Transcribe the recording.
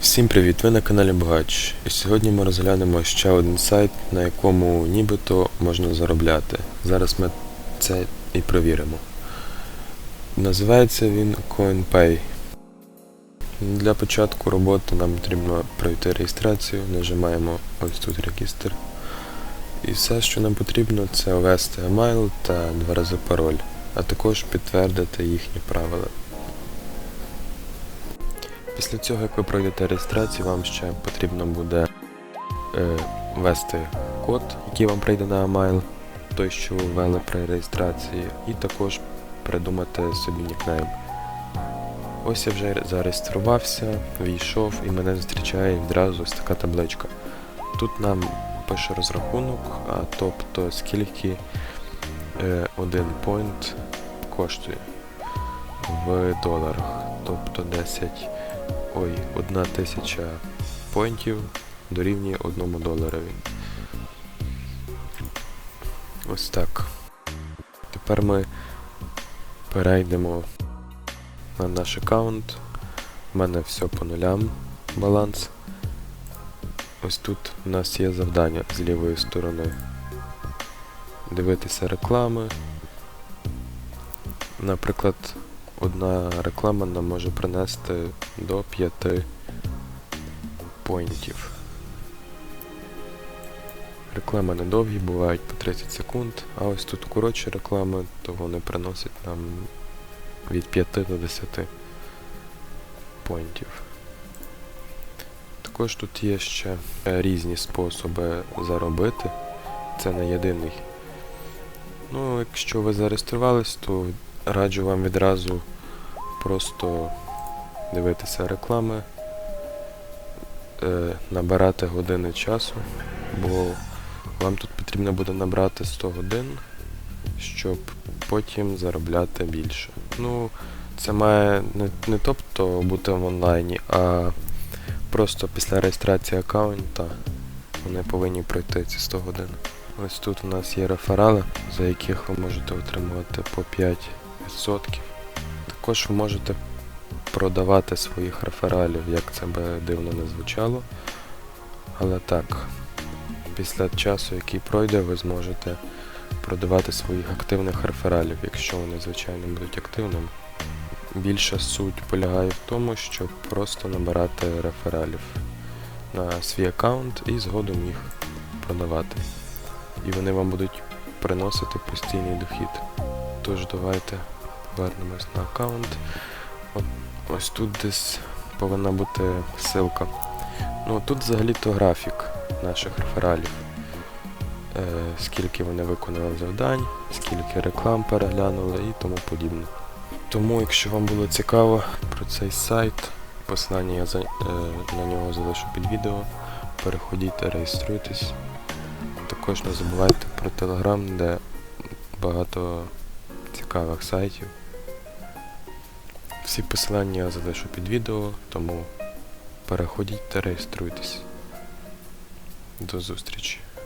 Всім привіт! Ви на каналі Багач. І сьогодні ми розглянемо ще один сайт, на якому нібито можна заробляти. Зараз ми це і провіримо. Називається він CoinPay. Для початку роботи нам потрібно пройти реєстрацію, нажимаємо ось тут регістр. І все, що нам потрібно, це ввести емайл та два рази пароль, а також підтвердити їхні правила. Після цього, як ви пройдете реєстрацію, вам ще потрібно буде е, код, який вам прийде на емайл, той, що ви ввели при реєстрації, і також придумати собі нікнейм. Ось я вже зареєструвався, війшов і мене зустрічає відразу ось така табличка. Тут нам пише розрахунок, а тобто скільки е, один point коштує в доларах. Тобто 10 ой, одна тисяча поінтів дорівнює одному доларові. Ось так. Тепер ми перейдемо на наш аккаунт. У мене все по нулям баланс. Ось тут у нас є завдання з лівої сторони. Дивитися реклами. Наприклад, одна реклама нам може принести до 5 поінтів. Реклами недовгі, бувають по 30 секунд, а ось тут коротші реклами, то вони приносять нам від 5 до 10 поінтів. Також тут є ще різні способи заробити. Це не єдиний. Ну, якщо ви зареєструвались, то раджу вам відразу просто дивитися реклами, е, набирати години часу, бо вам тут потрібно буде набрати 100 годин, щоб потім заробляти більше. Ну, це має не, не тобто бути в онлайні, а просто після реєстрації аккаунта вони повинні пройти ці 100 годин. Ось тут у нас є реферали, за яких ви можете отримувати по 5%. Також ви можете продавати своїх рефералів, як це би дивно не звучало. Але так, після часу, який пройде, ви зможете продавати своїх активних рефералів, якщо вони, звичайно, будуть активними. Більша суть полягає в тому, щоб просто набирати рефералів на свій аккаунт і згодом їх продавати. І вони вам будуть приносити постійний дохід. Тож давайте повернемось на аккаунт. От, ось тут десь повинна бути ссылка. Ну тут взагалі-то графік наших рефералів. Е, скільки вони виконали завдань, скільки реклам переглянули і тому подібне. Тому, якщо вам було цікаво про цей сайт, посилання я за, е, на нього залишу під відео. Переходіть реєструйтесь. Також не забувайте про Telegram, де багато цікавих сайтів. Всі посилання я залишу під відео, тому переходіть та реєструйтесь. До зустрічі!